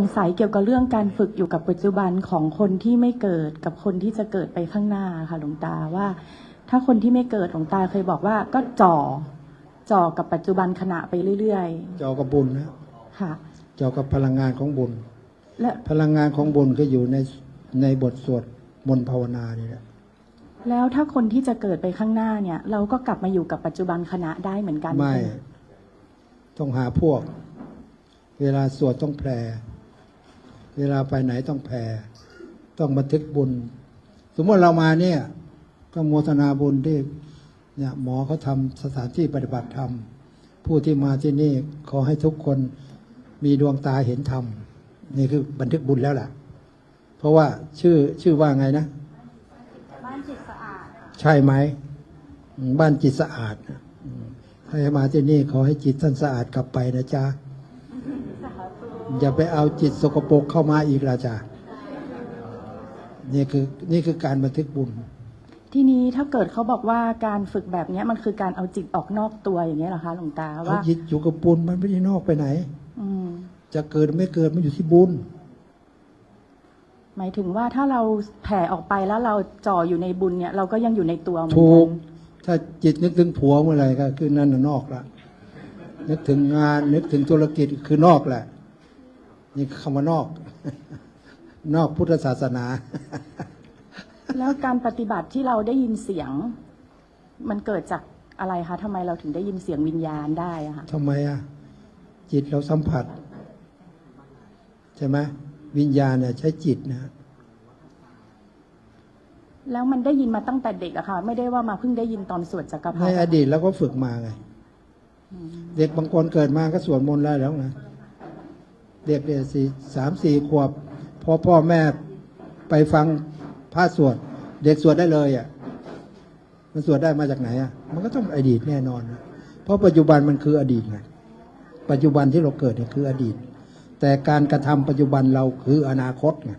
งสัยเกี่ยวกับเรื่องการฝึกอยู่กับปัจจุบันของคนที่ไม่เกิดกับคนที่จะเกิดไปข้างหน้าค่ะหลวงตาว่า ถ้าคนที่ไม่เกิดหลวงตาเคยบอกว่าก็จ่อจ่อกับปัจจุบันขณะไปเรื่อยเจ้ากับบุญนะๆค่ะเจ้ากับพลังงานของบุญ และพลังงานของบุญก็อยู่ในในบทสวดมนต์ภาวนานี่แหละแล้วถ้าคนที่จะเกิดไปข้างหน้าเนี่ย เราก็กลับมาอยู่กับปัจจุบันขณะได้เหมือนกันไม่ใช่หต้องหาพวก เวลาสวดต้องแพร เวลาไปไหนต้องแพรต้องบันทึกบุญ สมมติเรามาเนี่ย ก็โมทนาบุญที่เนี่ยหมอเขาทำสถานที่ปฏิบัติธรรม ผู้ที่มาที่นี่ขอให้ทุกคนมีดวงตาเห็นธรรม นี่คือบันทึกบุญแล้วล่ะ เพราะว่าชื่อชื่อว่าไงนะ บ้านจิตสะอาด ใช่ไหมอืมบ้านจิตสะอาดนะอืมใครมาที่นี่ขอให้จิตท่านสะอาดกลับไปนะจ๊ะ อย่าไปเอาจิตสกปรกเข้ามาอีกละจ้ะนี่คือนี่คือการบันทึกบุญ ทีนี้ถ้าเกิดเขาบอกว่าการฝึกแบบเนี้ยมันคือการเอาจิตออกนอกตัวอย่างเงี้ยเหรอคะหลวงตาเอาว่าจิตอยู่กับบุญมันไม่ได้นอกไปไหน อืมจะเกิดไม่เกิดมันอยู่ที่บุญ หมายถึงว่าถ้าเราแผ่ออกไปแล้วเราจ่ออยู่ในบุญเนี่ย เราก็ยังอยู่ในตัวเหมือนถูกักนถ้าจิตนึกถึงผัวเมื่อไหร่ก็คือนั่นน่ะนอกละนึกถึงงานนึกถึงธุรกิจคือนอกแหละ นี่คือคำว่านอก นอกพุทธศาสนา แล้วการปฏิบัติที่เราได้ยินเสียง มันเกิดจากอะไรคะทำไมเราถึงได้ยินเสียงวิญญาณได้อะคะทำไมอะจิตเราสัมผัส ใช่ไหมวิญญาณเนี่ยใช้จิตนะ แล้วมันได้ยินมาตั้งแต่เด็กอะค่ะ ไม่ได้ว่ามาเพิ่งได้ยินตอนสวดจักรพรในรดิอดีตเราก็ฝึกมาไง เด็กบางคนเกิดมาก็สวดมนต์ได้แล้วนะ เด็กเนี่ยสี่สามสี่ขวบพอพ่อแม่ไปฟังพระสวด เด็กสวดได้เลยอะมันสวดได้มาจากไหนอะมันก็ต้องอดีตแน่นอนนะเพราะปัจจุบันมันคืออดีตไงปัจจุบันที่เราเกิดเนี่ยคืออดีต แต่การกระทำปัจจุบันเราคืออนาคตไง